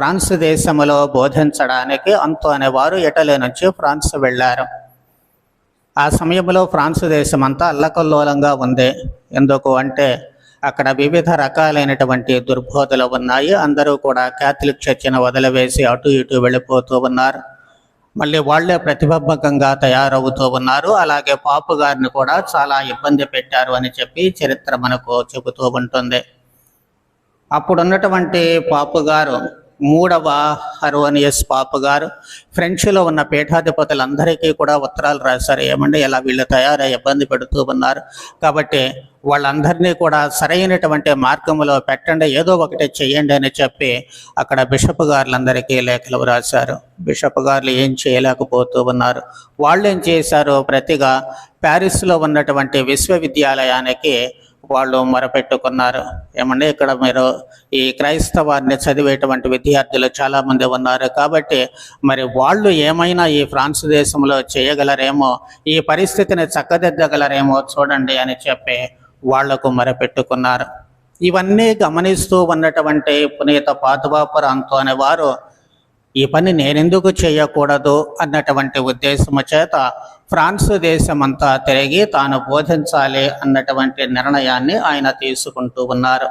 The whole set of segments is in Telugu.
ఫ్రాన్స్ దేశంలో బోధించడానికి అంతో అనేవారు ఇటలీ నుంచి ఫ్రాన్స్ వెళ్ళారు. ఆ సమయంలో ఫ్రాన్స్ దేశం అంతా అల్లకల్లోలంగా ఉంది. ఎందుకు అంటే అక్కడ వివిధ రకాలైనటువంటి దుర్బోధలు ఉన్నాయి. అందరూ కూడా క్యాథలిక్ చర్చిని వదిలివేసి అటు ఇటు వెళ్ళిపోతూ ఉన్నారు. మళ్ళీ వాళ్ళే ప్రతిబద్ధకంగా తయారవుతూ ఉన్నారు. అలాగే పాపు గారిని కూడా చాలా ఇబ్బంది పెట్టారు అని చెప్పి చరిత్ర మనకు చెబుతూ ఉంటుంది. అప్పుడున్నటువంటి పాపు గారు మూడవ హరోనియస్ పాపు గారు. ఫ్రెంచ్లో ఉన్న పీఠాధిపతులందరికీ కూడా ఉత్తరాలు రాశారు. ఏమంటే ఇలా వీళ్ళు తయారై ఇబ్బంది పెడుతూ ఉన్నారు. కాబట్టి వాళ్ళందరినీ కూడా సరైనటువంటి మార్గంలో పెట్టండి. ఏదో ఒకటి చేయండి అని చెప్పి అక్కడ బిషప్ గారులందరికీ లేఖలు రాశారు. బిషప్ గారులు ఏం చేయలేకపోతూ ఉన్నారు. వాళ్ళు ఏం చేశారు? ప్రతిగా ప్యారిస్లో ఉన్నటువంటి విశ్వవిద్యాలయానికి వాళ్ళు మొరపెట్టుకున్నారు. ఏమంటే ఇక్కడ మీరు ఈ క్రైస్తవాన్ని చదివేటువంటి విద్యార్థులు చాలామంది ఉన్నారు. కాబట్టి మరి వాళ్ళు ఏమైనా ఈ ఫ్రాన్స్ దేశంలో చేయగలరేమో ఈ పరిస్థితిని చక్కదిద్దగలరేమో చూడండి అని చెప్పి వాళ్ళకు మొరపెట్టుకున్నారు. ఇవన్నీ గమనిస్తూ ఉన్నటువంటి పునీత పాతుబాపుర అనే అనేవారు ఈ పని నేనెందుకు చేయకూడదు? అన్నటువంటి ఉద్దేశము చేత ఫ్రాన్స్ దేశమంతా తిరిగి తాను బోధించాలి అన్నటువంటి నిర్ణయాన్ని ఆయన తీసుకుంటూ ఉన్నారు.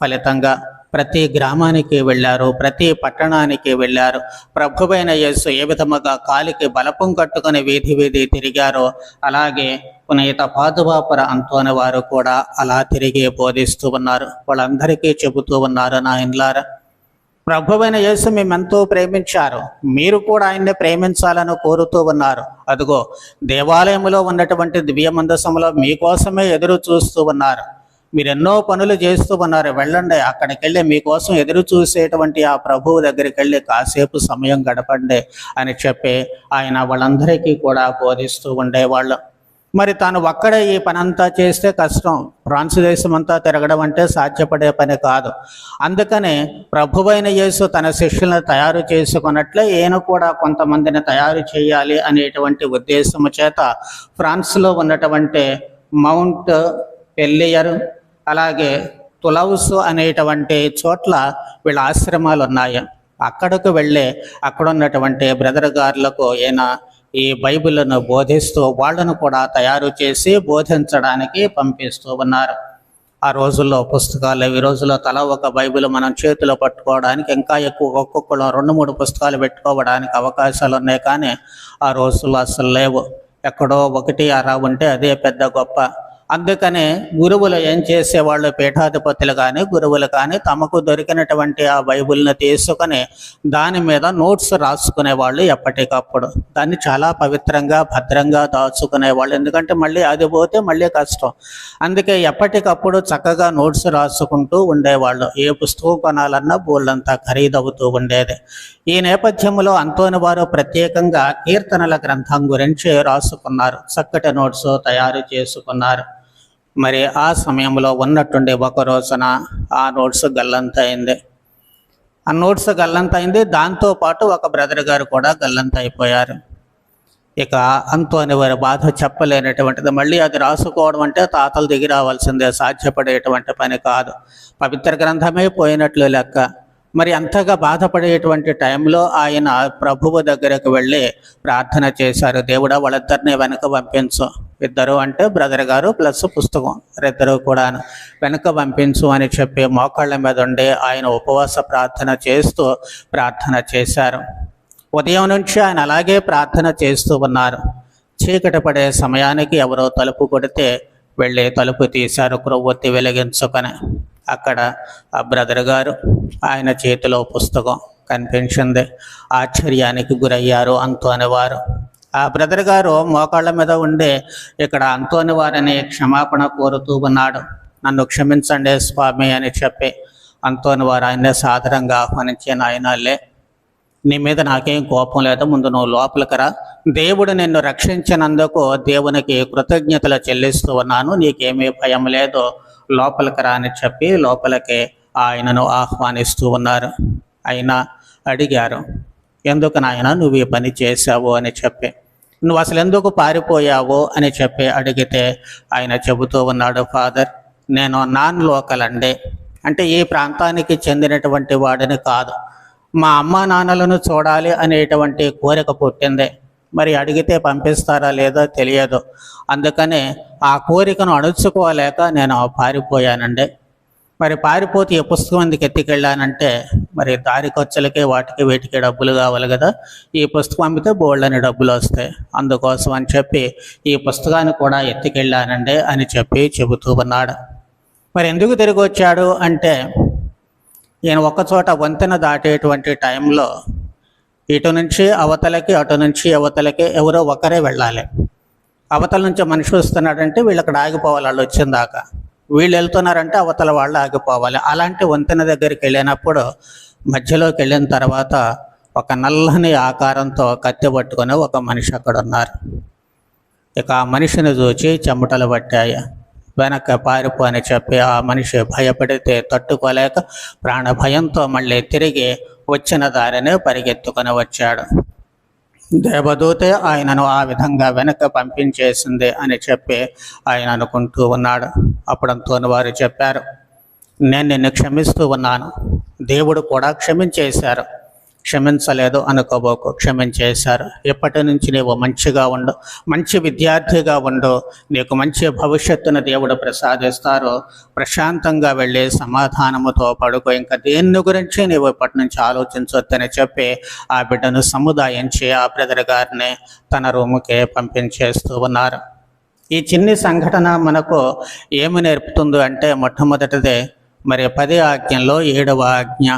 ఫలితంగా ప్రతి గ్రామానికి వెళ్ళారు ప్రతి పట్టణానికి వెళ్ళారు. ప్రభువైన యేసు ఏ విధముగా కాలికి బలపం కట్టుకుని వీధి వీధి తిరిగారో అలాగే పునీత పాదువాపర అంతోని వారు కూడా అలా తిరిగి బోధిస్తూ ఉన్నారు. వాళ్ళందరికీ చెబుతూ ఉన్నారు నాయన్లారా. ప్రభువైన యేసు మేమెంతో ప్రేమించారు. మీరు కూడా ఆయన్ని ప్రేమించాలని కోరుతూ ఉన్నారు. అదిగో దేవాలయంలో ఉన్నటువంటి దివ్య మందసంలో మీకోసమే ఎదురు చూస్తూ ఉన్నారు. మీరు ఎన్నో పనులు చేస్తూ ఉన్నారు. వెళ్ళండి అక్కడికి వెళ్ళి మీకోసం ఎదురు చూసేటువంటి ఆ ప్రభువు దగ్గరికి వెళ్ళి కాసేపు సమయం గడపండి అని చెప్పి ఆయన వాళ్ళందరికీ కూడా బోధిస్తూ ఉండేవాళ్ళు. మరి తాను ఒక్కడే ఈ పని అంతా చేస్తే కష్టం. ఫ్రాన్స్ దేశం అంతా తిరగడం అంటే సాధ్యపడే పని కాదు. అందుకనే ప్రభువైన యేసు తన శిష్యులను తయారు చేసుకున్నట్లే ఈయన కూడా కొంతమందిని తయారు చేయాలి అనేటువంటి ఉద్దేశము చేత ఫ్రాన్స్లో ఉన్నటువంటి మౌంట్ పెల్లియర్ అలాగే తులౌస్ అనేటువంటి చోట్ల వీళ్ళ ఆశ్రమాలు ఉన్నాయి అక్కడకు వెళ్ళి అక్కడ ఉన్నటువంటి బ్రదర్ గారులకు ఈయన ఈ బైబిల్ను బోధిస్తూ వాళ్ళను కూడా తయారు చేసి బోధించడానికి పంపిస్తూ ఉన్నారు. ఆ రోజుల్లో పుస్తకాలు ఈ రోజుల్లో తల ఒక బైబిల్ మనం చేతిలో పట్టుకోవడానికి ఇంకా ఎక్కువ ఒక్కొక్కరు రెండు మూడు పుస్తకాలు పెట్టుకోవడానికి అవకాశాలు ఉన్నాయి. కానీ ఆ రోజుల్లో అసలు లేవు. ఎక్కడో ఒకటి అరా ఉంటే అదే పెద్ద గొప్ప. అందుకనే గురువులు ఏం చేసేవాళ్ళు పీఠాధిపతులు కానీ గురువులు కానీ తమకు దొరికినటువంటి ఆ బైబిల్ని తీసుకొని దాని మీద నోట్స్ రాసుకునేవాళ్ళు ఎప్పటికప్పుడు. దాన్ని చాలా పవిత్రంగా భద్రంగా దాచుకునేవాళ్ళు. ఎందుకంటే మళ్ళీ అది పోతే మళ్ళీ కష్టం. అందుకే ఎప్పటికప్పుడు చక్కగా నోట్స్ రాసుకుంటూ ఉండేవాళ్ళు. ఏ పుస్తకం కొనాలన్నా బోళ్ళంతా ఖరీదవుతూ ఉండేది. ఈ నేపథ్యంలో అంతోని వారు ప్రత్యేకంగా కీర్తనల గ్రంథం గురించి రాసుకున్నారు. చక్కటి నోట్స్ తయారు చేసుకున్నారు. మరి ఆ సమయంలో ఉన్నట్టుండి ఒక రోజున ఆ నోట్స్ గల్లంతయింది. ఆ నోట్స్ గల్లంతయింది. దాంతో పాటు ఒక బ్రదర్ గారు కూడా గల్లంత అయిపోయారు ఇక అంతు అని వారి బాధ చెప్పలేనటువంటిది. మళ్ళీ అది రాసుకోవడం అంటే తాతలు దిగి రావాల్సిందే. సాధ్యపడేటువంటి పని కాదు. పవిత్ర గ్రంథమే పోయినట్లు లెక్క. మరి అంతగా బాధపడేటువంటి టైంలో ఆయన ప్రభువు దగ్గరకు వెళ్ళి ప్రార్థన చేశారు. దేవుడా వాళ్ళిద్దరిని వెనక పంపించు. ఇద్దరు అంటే బ్రదర్ గారు ప్లస్ పుస్తకం. ఇద్దరు కూడా వెనక పంపించు అని చెప్పి మోకాళ్ళ మీద ఉండి ఆయన ఉపవాస ప్రార్థన చేస్తూ ప్రార్థన చేశారు. ఉదయం నుంచి ఆయన అలాగే ప్రార్థన చేస్తూ ఉన్నారు. చీకటి పడే సమయానికి ఎవరో తలుపు కొడితే వెళ్ళి తలుపు తీశారు. క్రొవ్వొత్తి వెలిగించుకొని. అక్కడ ఆ బ్రదర్ గారు ఆయన చేతిలో పుస్తకం కనిపించింది. ఆశ్చర్యానికి గురయ్యారు అంతు అనేవారు ఆ బ్రదర్ గారు మోకాళ్ళ మీద ఉండే ఇక్కడ అంతోని వారిని క్షమాపణ కోరుతూ ఉన్నాడు. నన్ను క్షమించండి స్వామి అని చెప్పి అంతోని వారు ఆయన్ని సాధారణంగా ఆహ్వానించే నాయనాలే నీ మీద నాకేం కోపం లేదు. ముందు నువ్వు లోపలికి రా. దేవుడు నిన్ను రక్షించినందుకు దేవునికి కృతజ్ఞతలు చెల్లిస్తూ ఉన్నాను. నీకేమీ భయం లేదు. లోపలికి రా అని చెప్పి లోపలికి ఆయనను ఆహ్వానిస్తూ ఉన్నారు. ఆయన అడిగారు ఎందుకు నాయన నువ్వు ఈ పని చేశావు? అని చెప్పి. నువ్వు అసలు ఎందుకు పారిపోయావు? అని చెప్పి అడిగితే ఆయన చెబుతూ ఉన్నాడు ఫాదర్ నేను నాన్ లోకల్ అండి. అంటే ఈ ప్రాంతానికి చెందినటువంటి వాడిని కాదు. మా అమ్మా నాన్నలను చూడాలి అనేటువంటి కోరిక పుట్టింది. మరి అడిగితే పంపిస్తారా లేదో తెలియదు. అందుకని ఆ కోరికను అణుచుకోలేక నేను పారిపోయానండి. మరి పారిపోతే ఈ పుస్తకం ఎందుకు ఎత్తుకెళ్ళానంటే మరి దారి ఖర్చులకి వాటికి వీటికి డబ్బులు కావాలి కదా ఈ పుస్తకం అమ్మితే బోల్డని డబ్బులు వస్తాయి. అందుకోసం అని చెప్పి ఈ పుస్తకాన్ని కూడా ఎత్తుకెళ్ళానండి అని చెప్పి చెబుతూ ఉన్నాడు. మరి ఎందుకు తిరిగి వచ్చాడు అంటే ఈయన ఒకచోట వంతెన దాటేటువంటి టైంలో ఇటు నుంచి అవతలకి అటు నుంచి అవతలకి ఎవరో ఒకరే వెళ్ళాలి. అవతల నుంచి మనిషి వస్తున్నాడంటే వీళ్ళు అక్కడ ఆగిపోవాలి వాళ్ళు వచ్చిన దాకా. వీళ్ళు వెళ్తున్నారంటే అవతల వాళ్ళు ఆగిపోవాలి. అలాంటి వంతెన దగ్గరికి వెళ్ళినప్పుడు మధ్యలోకి వెళ్ళిన తర్వాత ఒక నల్లని ఆకారంతో కత్తి పట్టుకుని ఒక మనిషి అక్కడ ఉన్నారు. ఇక ఆ మనిషిని చూచి చెమటలు పట్టాయి. వెనక పారిపో అని చెప్పి ఆ మనిషి భయపడితే తట్టుకోలేక ప్రాణ భయంతో మళ్ళీ తిరిగి వచ్చిన దారిని పరిగెత్తుకొని వచ్చాడు. దేవదూతే ఆయనను ఆ విధంగా వెనక పంపించేసింది అని చెప్పి ఆయన అనుకుంటూ ఉన్నాడు. అప్పుడంతో వారు చెప్పారు నేను నిన్ను క్షమిస్తూ ఉన్నాను. దేవుడు కూడా క్షమించేశారు. క్షమించలేదు అనుకోబోకు. క్షమించేశారు. ఎప్పటి నుంచి నీవు మంచిగా ఉండు మంచి విద్యార్థిగా ఉండు నీకు మంచి భవిష్యత్తును దేవుడు ప్రసాదిస్తారు. ప్రశాంతంగా వెళ్ళి సమాధానముతో పడుకో. ఇంకా దేన్ని గురించి నీవు ఇప్పటి నుంచి ఆలోచించొద్దని చెప్పి ఆ బిడ్డను సముదాయించి ఆ బ్రదర్ గారిని తన రూముకే పంపించేస్తూ ఉన్నారు. ఈ చిన్ని సంఘటన మనకు ఏమి నేర్పుతుంది అంటే మొట్టమొదటిదే మరి పది ఆజ్ఞల్లో ఏడవ ఆజ్ఞ.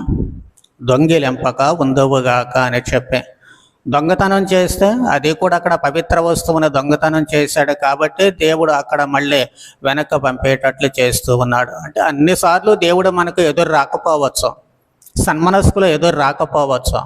దొంగిలింపక ఉందవుగాక అని చెప్పే. దొంగతనం చేస్తే అది కూడా అక్కడ పవిత్ర వస్తువుని దొంగతనం చేశాడు కాబట్టి దేవుడు అక్కడ మళ్ళీ వెనక్కి పంపేటట్లు చేస్తూ ఉన్నాడు. అంటే అన్నిసార్లు దేవుడు మనకు ఎదురు రాకపోవచ్చు. సన్మనస్కులు ఎదురు రాకపోవచ్చు.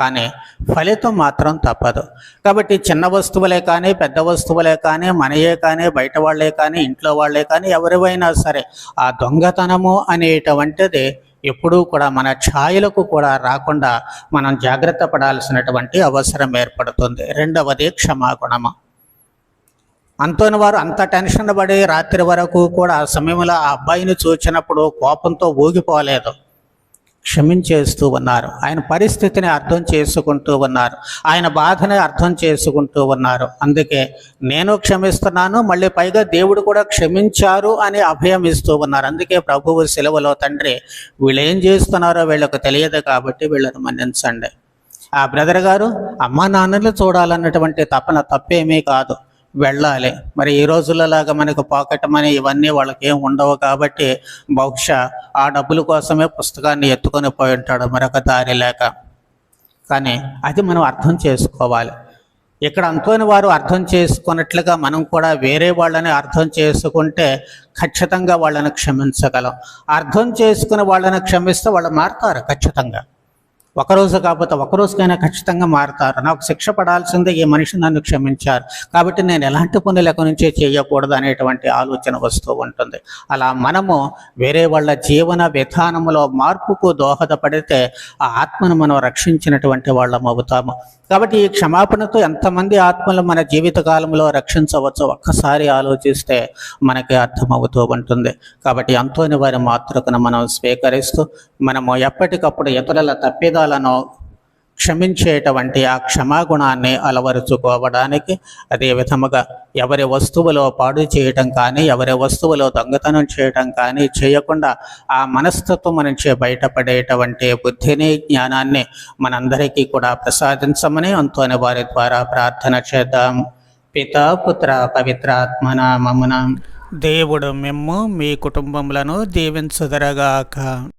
కానీ ఫలితం మాత్రం తప్పదు. కాబట్టి చిన్న వస్తువులే కానీ పెద్ద వస్తువులే కానీ మనయే కానీ బయట వాళ్ళే కానీ ఇంట్లో వాళ్ళే కానీ ఎవరివైనా సరే ఆ దొంగతనము అనేటువంటిది ఎప్పుడూ కూడా మన ఛాయలకు కూడా రాకుండా మనం జాగ్రత్త పడాల్సినటువంటి అవసరం ఏర్పడుతుంది. రెండవది క్షమాగుణము అంతోని వారు అంత టెన్షన్ పడి రాత్రి వరకు కూడా సమయంలో ఆ అబ్బాయిని చూచినప్పుడు కోపంతో ఊగిపోలేదు. క్షమించేస్తూ ఉన్నారు. ఆయన పరిస్థితిని అర్థం చేసుకుంటూ ఉన్నారు. ఆయన బాధని అర్థం చేసుకుంటూ ఉన్నారు. అందుకే నేను క్షమిస్తున్నాను మళ్ళీ పైగా దేవుడు కూడా క్షమించారు అని అభయం ఇస్తూ ఉన్నారు. అందుకే ప్రభువు సెలవులో తండ్రి వీళ్ళు ఏం చేస్తున్నారో వీళ్ళకు తెలియదు కాబట్టి వీళ్ళను మన్నించండి. ఆ బ్రదర్ గారు అమ్మా నాన్నలు చూడాలన్నటువంటి తపన తప్పేమీ కాదు. వెళ్ళాలి. మరి ఈ రోజులలాగా మనకు పాకెట్ మనీ ఇవన్నీ వాళ్ళకి ఏం ఉండవు కాబట్టి బహుశా ఆ డబ్బుల కోసమే పుస్తకాన్ని ఎత్తుకొని పోయి ఉంటాడు మరొక దారి లేక. కానీ అది మనం అర్థం చేసుకోవాలి. ఇక్కడ అనుకోని వారు అర్థం చేసుకున్నట్లుగా మనం కూడా వేరే వాళ్ళని అర్థం చేసుకుంటే ఖచ్చితంగా వాళ్ళని క్షమించగలం. అర్థం చేసుకుని వాళ్ళని క్షమిస్తే వాళ్ళు మారుతారు ఖచ్చితంగా. ఒకరోజు కాకపోతే ఒకరోజుకైనా ఖచ్చితంగా మారుతారు. నాకు శిక్ష పడాల్సిందే ఈ మనిషి నన్ను క్షమించారు. కాబట్టి నేను ఎలాంటి పనులు నుంచే చేయకూడదు అనేటువంటి ఆలోచన వస్తూ ఉంటుంది. అలా మనము వేరే వాళ్ళ జీవన విధానములో మార్పుకు దోహదపడితే ఆ ఆత్మను మనం రక్షించినటువంటి వాళ్ళం అవుతాము. కాబట్టి ఈ క్షమాపణతో ఎంతమంది ఆత్మలు మన జీవిత కాలంలో రక్షించవచ్చో ఒక్కసారి ఆలోచిస్తే మనకి అర్థమవుతూ ఉంటుంది. కాబట్టి అంతోని వారి మాతృకను మనం స్వీకరిస్తూ మనము ఎప్పటికప్పుడు ఇతరుల తప్పిదాలు పాపాలను క్షమించేటువంటి ఆ క్షమాగుణాన్ని అలవరుచుకోవడానికి అదే విధముగా ఎవరి వస్తువులో పాడు చేయటం కానీ ఎవరి వస్తువులో దొంగతనం చేయటం కానీ చేయకుండా ఆ మనస్తత్వం నుంచి బయటపడేటువంటి బుద్ధిని జ్ఞానాన్ని మనందరికీ కూడా ప్రసాదించమని అంతోని వారి ద్వారా ప్రార్థన చేద్దాం. పితా పుత్ర పవిత్రాత్మన మమున. దేవుడు మిమ్ము మీ కుటుంబములను దీవించుదరగాక.